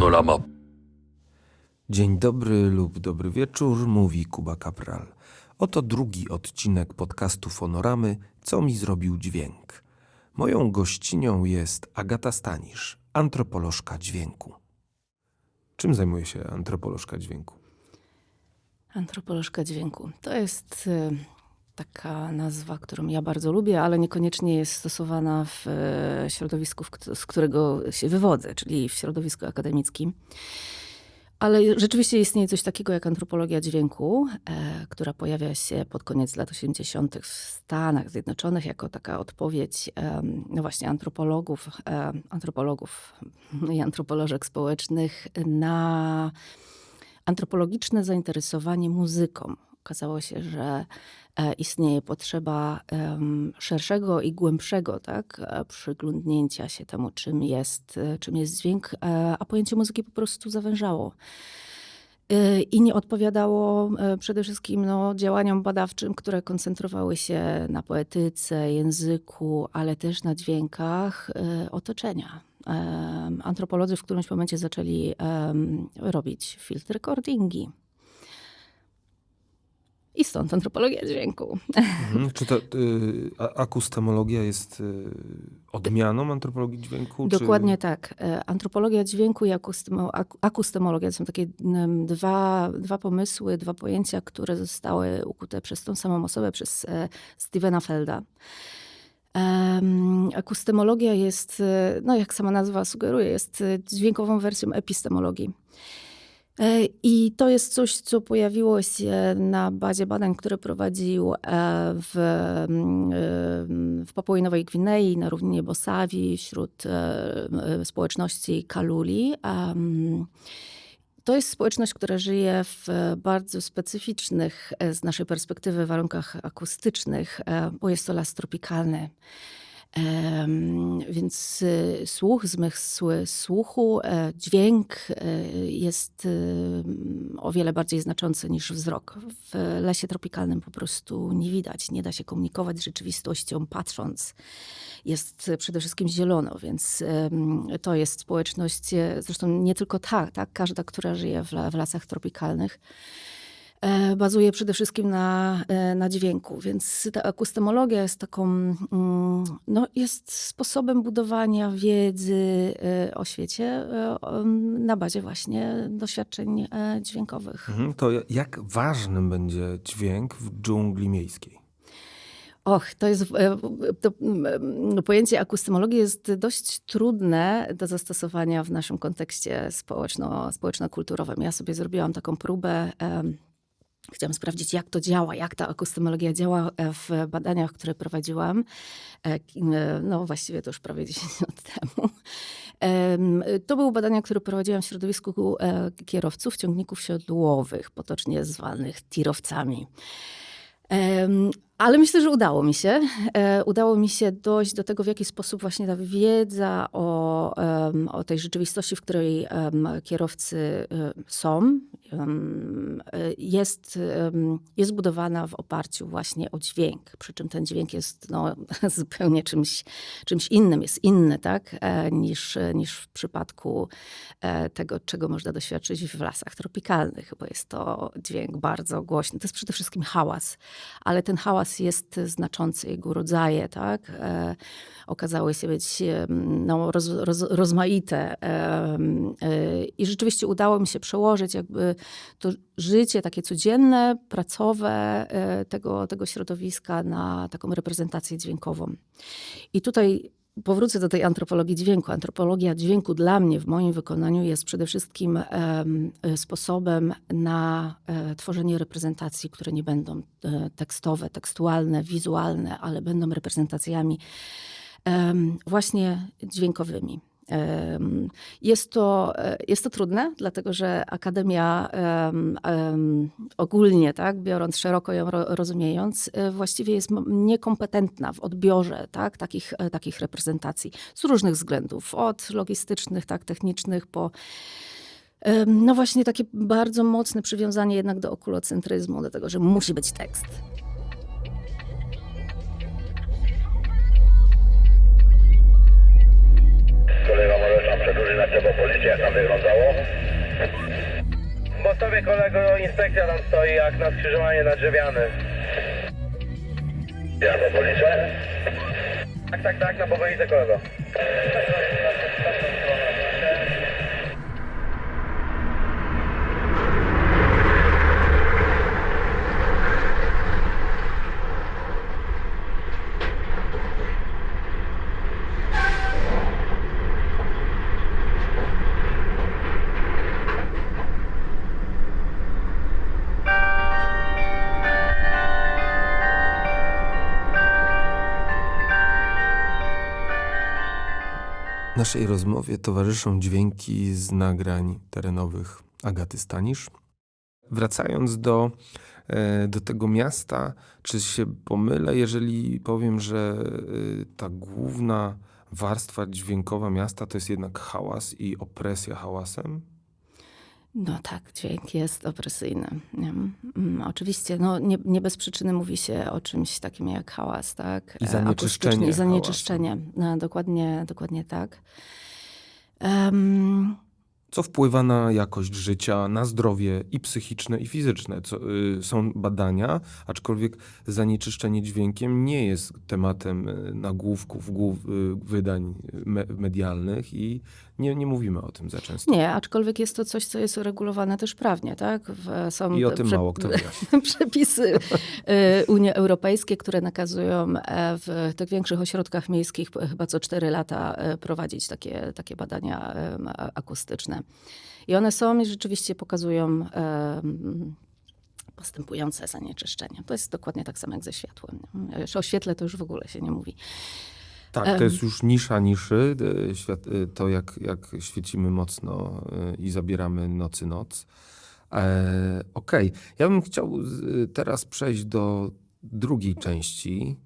Fonorama. Dzień dobry lub dobry wieczór, mówi Kuba Kapral. Oto drugi odcinek podcastu Fonoramy Co mi zrobił dźwięk. Moją gościnią jest Agata Stanisz, antropolożka dźwięku. Czym zajmuje się antropolożka dźwięku? Antropolożka dźwięku. To jest y, taka nazwa, którą ja bardzo lubię, ale niekoniecznie jest stosowana w y, środowisku, z którego się wywodzę, czyli w środowisku akademickim. Ale rzeczywiście istnieje coś takiego jak antropologia dźwięku, e, która pojawia się pod koniec lat 80. w Stanach Zjednoczonych jako taka odpowiedź, em, no właśnie, antropologów, e, antropologów i antropolożek społecznych na antropologiczne zainteresowanie muzyką. Okazało się, że e, istnieje potrzeba szerszego i głębszego tak, e, przyglądnięcia się temu, czym jest, e, czym jest dźwięk, a pojęcie muzyki po prostu zawężało. I nie odpowiadało przede wszystkim no, działaniom badawczym, które koncentrowały się na poetyce, języku, ale też na dźwiękach otoczenia. Antropolodzy w którymś momencie zaczęli robić field recordingi. I stąd antropologia dźwięku. Mhm. Czy to y, akustemologia jest y, odmianą antropologii dźwięku? Dokładnie tak. E, Antropologia dźwięku i akustemo, ak- akustemologia to są takie dwa, dwa pomysły, dwa pojęcia, które zostały ukute przez tą samą osobę, przez e, Stevena Felda. Em, Akustemologia jest, e, no jak sama nazwa sugeruje, jest dźwiękową wersją epistemologii. E, I to jest coś, co pojawiło się na bazie badań, które prowadził e, w, mm, e, w Papui Nowej Gwinei, na równinie Bosawi, wśród społeczności Kaluli. To jest społeczność, która żyje w bardzo specyficznych z naszej perspektywy warunkach akustycznych, bo jest to las tropikalny. Więc y, słuch, zmysł słuchu, e, dźwięk e, jest y, o wiele bardziej znaczący niż wzrok. W lesie tropikalnym po prostu nie widać, nie da się komunikować z rzeczywistością patrząc. Jest przede wszystkim zielono, więc to jest społeczność, e, zresztą nie tylko ta, tak, każda, która żyje w, w lasach tropikalnych bazuje przede wszystkim na, e, na dźwięku, więc ta akustemologia jest taką, mm, no jest sposobem budowania wiedzy e, o świecie e, na bazie właśnie doświadczeń e, dźwiękowych. Mhm. To ja- jak ważnym będzie dźwięk w dżungli miejskiej? Och, to jest, e, to mm, pojęcie akustemologii jest dość trudne do zastosowania w naszym kontekście społeczno, społeczno-kulturowym. Ja sobie zrobiłam taką próbę. em, Chciałam sprawdzić, jak to działa, jak ta akustemologia działa e, w badaniach, które prowadziłam. E, e, No właściwie to już prawie 10 lat temu. Em, To były badania, które prowadziłam w środowisku kierowców ciągników siodłowych, potocznie zwanych tirowcami. Ale myślę, że udało mi się. Udało mi się dojść do tego, w jaki sposób właśnie ta wiedza o, o tej rzeczywistości, w której kierowcy są, jest, em, jest budowana w oparciu właśnie o dźwięk. Przy czym ten dźwięk jest no, zupełnie czymś, czymś innym, jest inny tak, e, niż, niż w przypadku e, tego, czego można doświadczyć w lasach tropikalnych, bo jest to dźwięk bardzo głośny. To jest przede wszystkim hałas, ale ten hałas jest znaczący, jego rodzaje, tak, e, okazały się być no, roz, roz, rozmaite e, i rzeczywiście udało mi się przełożyć jakby to życie takie codzienne, pracowe e, tego, tego środowiska na taką reprezentację dźwiękową. I tutaj powrócę do tej antropologii dźwięku. Antropologia dźwięku dla mnie w moim wykonaniu jest przede wszystkim e, sposobem na e, tworzenie reprezentacji, które nie będą tekstowe, tekstualne, wizualne, ale będą reprezentacjami właśnie dźwiękowymi. Jest to, e, jest to trudne, dlatego że akademia em, em, ogólnie, tak, biorąc szeroko ją ro, rozumiejąc, e, właściwie jest niekompetentna w odbiorze tak, takich, e, takich reprezentacji z różnych względów, od logistycznych, tak, technicznych, po no właśnie takie bardzo mocne przywiązanie jednak do okulocentryzmu, do tego, że musi być tekst. Tak, na skrzyżowanie na drzewianym. Ja to policzę? Tak, tak, tak, na powoli kogo. Naszej rozmowie towarzyszą dźwięki z nagrań terenowych Agaty Stanisz. Wracając do, e, do tego miasta, czy się pomylę, jeżeli powiem, że e, ta główna warstwa dźwiękowa miasta to jest jednak hałas i opresja hałasem? No tak, dźwięk jest opresyjny. Mm, oczywiście, no nie, nie bez przyczyny mówi się o czymś takim jak hałas, tak? I E, zanieczyszczenie I zanieczyszczenie, no, dokładnie, dokładnie tak. Em, Co wpływa na jakość życia, na zdrowie i psychiczne, i fizyczne? Co, y, są badania, aczkolwiek zanieczyszczenie dźwiękiem nie jest tematem y, nagłówków, głów, y, wydań me, medialnych i nie, nie mówimy o tym za często. nie, aczkolwiek jest to coś, co jest uregulowane też prawnie, tak? W, są I o tym prze- mało kto wie. przepisy y, Unii Europejskiej, które nakazują e, w tych większych ośrodkach miejskich chyba co cztery lata e, prowadzić takie, takie badania a- akustyczne. I one są i rzeczywiście pokazują em, postępujące zanieczyszczenie. To jest dokładnie tak samo jak ze światłem. O świetle to już w ogóle się nie mówi. Tak, to jest już nisza niszy, świat, y, to jak, jak świecimy mocno y, i zabieramy nocy noc. E, Okej, ja bym chciał teraz przejść do drugiej części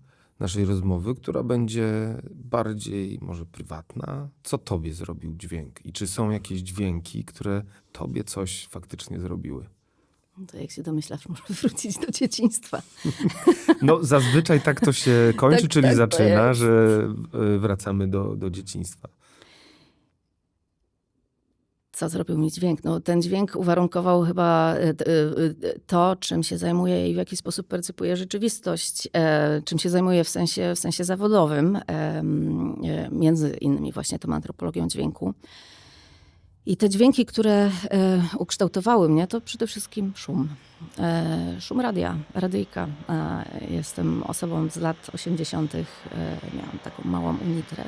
naszej rozmowy, która będzie bardziej może prywatna. Co tobie zrobił dźwięk i czy są jakieś dźwięki, które tobie coś faktycznie zrobiły? To jak się domyślasz, muszę wrócić do dzieciństwa. No zazwyczaj tak to się kończy, Tak, czyli tak zaczyna, że y, wracamy do, do dzieciństwa. Co zrobił mi dźwięk? No, ten dźwięk uwarunkował chyba e, e, e, to, czym się zajmuję i w jaki sposób percypuję rzeczywistość, czym się zajmuję w sensie, w sensie zawodowym, między innymi właśnie tą antropologią dźwięku. I te dźwięki, które ukształtowały mnie, to przede wszystkim szum. Szum radia, radyjka. Jestem osobą z lat 80. E, miałam taką małą unitrę.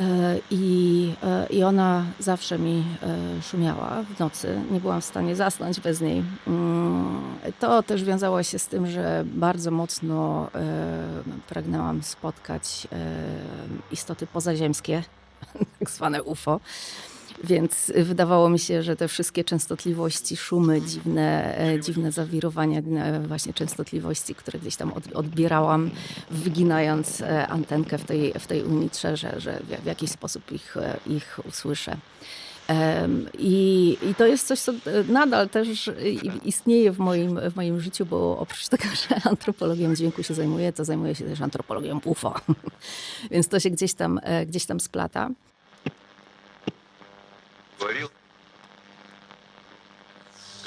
E, I, e, I ona zawsze mi e, szumiała w nocy. Nie byłam w stanie zasnąć bez niej. Mm, To też wiązało się z tym, że bardzo mocno pragnęłam spotkać istoty pozaziemskie, tak zwane UFO. Więc wydawało mi się, że te wszystkie częstotliwości, szumy, dziwne, e, dziwne zawirowania e, właśnie częstotliwości, które gdzieś tam od, odbierałam, wyginając e, antenkę w tej, w tej unitrze, że, że w, jakiś sposób ich, ich usłyszę. I, I to jest coś, co nadal też istnieje w moim, w moim życiu, bo oprócz tego, że antropologią dźwięku się zajmuję, to zajmuję się też antropologią UFO. Więc to się gdzieś tam, gdzieś tam splata.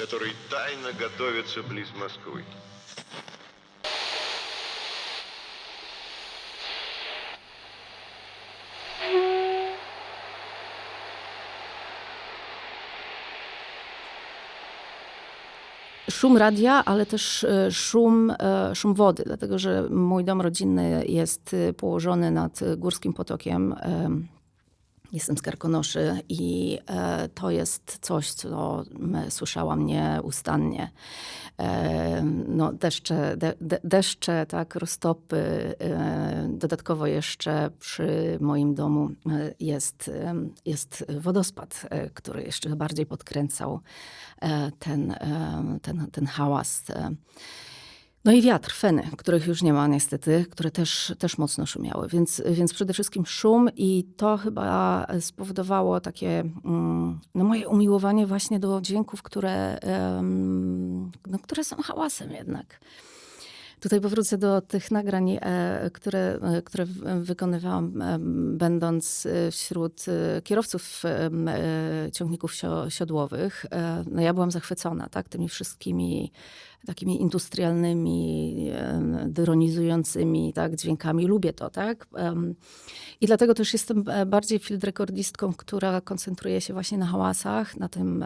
который тайно готовится близ Москвы. Szum radia, ale też e, szum, e, szum wody, dlatego że mój dom rodzinny jest e, położony nad e, Górskim Potokiem. Em, Jestem z Karkonoszy i e, to jest coś, co słyszałam nieustannie. E, no, deszcze, de, de, deszcze, tak, roztopy. E, dodatkowo jeszcze przy moim domu e, jest, jest wodospad, e, który jeszcze bardziej podkręcał e, ten, ten, ten hałas. No i wiatr, feny, których już nie ma niestety, które też, też mocno szumiały. Więc, więc przede wszystkim szum i to chyba spowodowało takie mm, no moje umiłowanie właśnie do dźwięków, które, no, które są hałasem jednak. Tutaj powrócę do tych nagrań, które, które wykonywałam, będąc wśród kierowców ciągników sio, siodłowych. No ja byłam zachwycona tak, tymi wszystkimi takimi industrialnymi, dronizującymi tak, dźwiękami. Lubię to, tak? I dlatego też jestem e, bardziej field rekordistką, która koncentruje się właśnie na hałasach, na tym...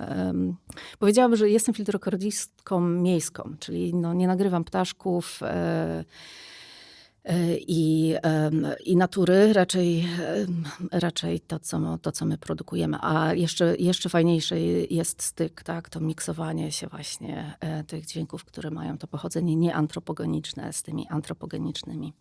Powiedziałabym, że jestem field rekordistką miejską, czyli no, nie nagrywam ptaszków e, i, em, i natury, raczej, raczej to co, to, co my produkujemy. A jeszcze, jeszcze fajniejsze jest styk, tak? to miksowanie się właśnie e, tych dźwięków, które mają to pochodzenie nieantropogeniczne z tymi antropogenicznymi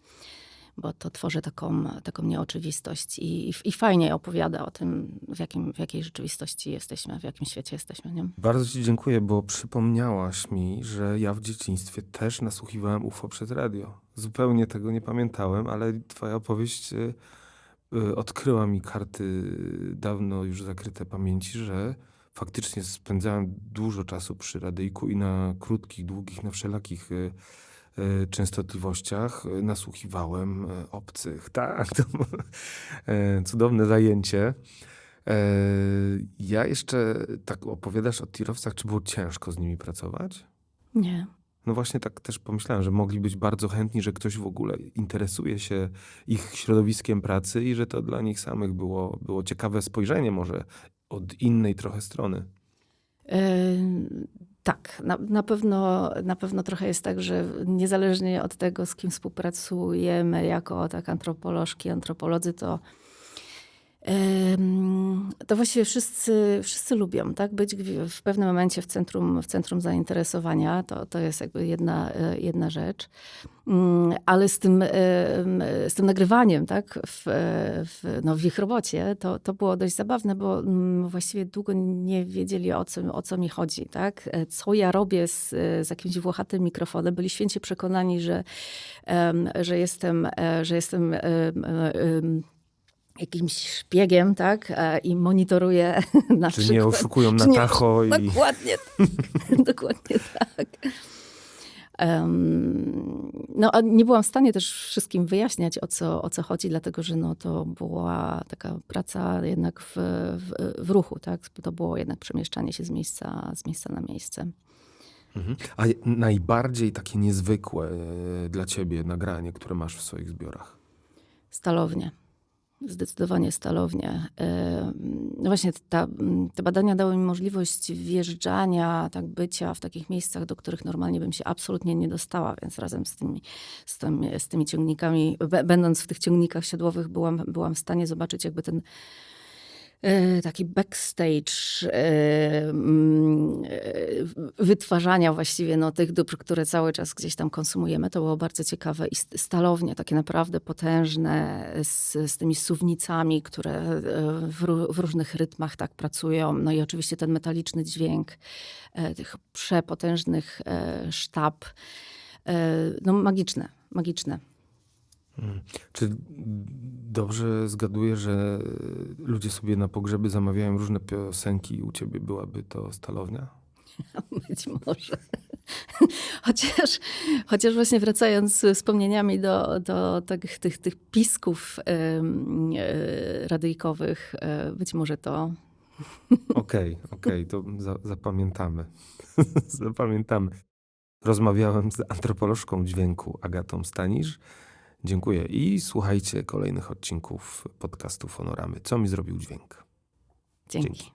bo to tworzy taką, taką nieoczywistość i, i fajnie opowiada o tym, w, jakim, w jakiej rzeczywistości jesteśmy, w jakim świecie jesteśmy. Nie? Bardzo Ci dziękuję, bo przypomniałaś mi, że ja w dzieciństwie też nasłuchiwałem UFO przez radio. Zupełnie tego nie pamiętałem, ale Twoja opowieść y, odkryła mi karty dawno już zakryte pamięci, że faktycznie spędzałem dużo czasu przy radyjku i na krótkich, długich, na wszelakich y, częstotliwościach y, nasłuchiwałem y, obcych. Tak, to y, cudowne zajęcie. Ja jeszcze tak opowiadasz o tirowcach, czy było ciężko z nimi pracować? Nie. No właśnie tak też pomyślałem, że mogli być bardzo chętni, że ktoś w ogóle interesuje się ich środowiskiem pracy i że to dla nich samych było, było ciekawe spojrzenie może od innej trochę strony. Ym, Tak, na, na, pewno, na pewno trochę jest tak, że niezależnie od tego, z kim współpracujemy jako tak antropolożki, antropolodzy, to, to właściwie wszyscy, wszyscy lubią tak? być w- pewnym momencie w centrum, w centrum zainteresowania. To, to jest jakby jedna, e, jedna rzecz. Mm, Ale z tym, z tym nagrywaniem tak? w, w, no, w ich robocie to, to było dość zabawne, bo mm, właściwie długo nie wiedzieli o co, o co mi chodzi. Tak? E, Co ja robię z, z jakimś włochatym mikrofonem. Byli święcie przekonani, że, że jestem, e, że jestem em, em, jakimś szpiegiem, tak? E, I monitoruję na Czy przykład. nie oszukują na nie- tacho i... Dokładnie, dokładnie tak. Em, no, a nie byłam w stanie też wszystkim wyjaśniać, o co, o co chodzi, dlatego że no, to była taka praca jednak w, w, w ruchu, tak? To było jednak przemieszczanie się z miejsca, z miejsca na miejsce. Mhm. A najbardziej takie niezwykłe e, dla ciebie nagranie, które masz w swoich zbiorach? Stalownie. Zdecydowanie stalownie. Em, No właśnie ta, te badania dały mi możliwość wjeżdżania, tak bycia w takich miejscach, do których normalnie bym się absolutnie nie dostała, więc razem z tymi, z tymi, z tymi ciągnikami, będąc w tych ciągnikach siodłowych, byłam, byłam w stanie zobaczyć jakby ten e, taki backstage e, mm, e, wytwarzania właściwie no, tych dóbr, które cały czas gdzieś tam konsumujemy. To było bardzo ciekawe i st- stalownie, takie naprawdę potężne, z, z tymi suwnicami, które e, w, w różnych rytmach tak pracują. No i oczywiście ten metaliczny dźwięk e, tych przepotężnych e, sztab. E, no magiczne, magiczne. Mm. Czy dobrze zgaduję, że ludzie sobie na pogrzeby zamawiają różne piosenki i u ciebie byłaby to stalownia? Być może. Chociaż, chociaż właśnie wracając z wspomnieniami do, do tych, tych, tych pisków e, radyjkowych, e, być może to Okej, okej, to za, zapamiętamy. zapamiętamy. Rozmawiałem z antropolożką dźwięku Agatą Stanisz. Dziękuję i słuchajcie kolejnych odcinków podcastu Fonoramy. Co mi zrobił dźwięk? dzięki. Dzięki.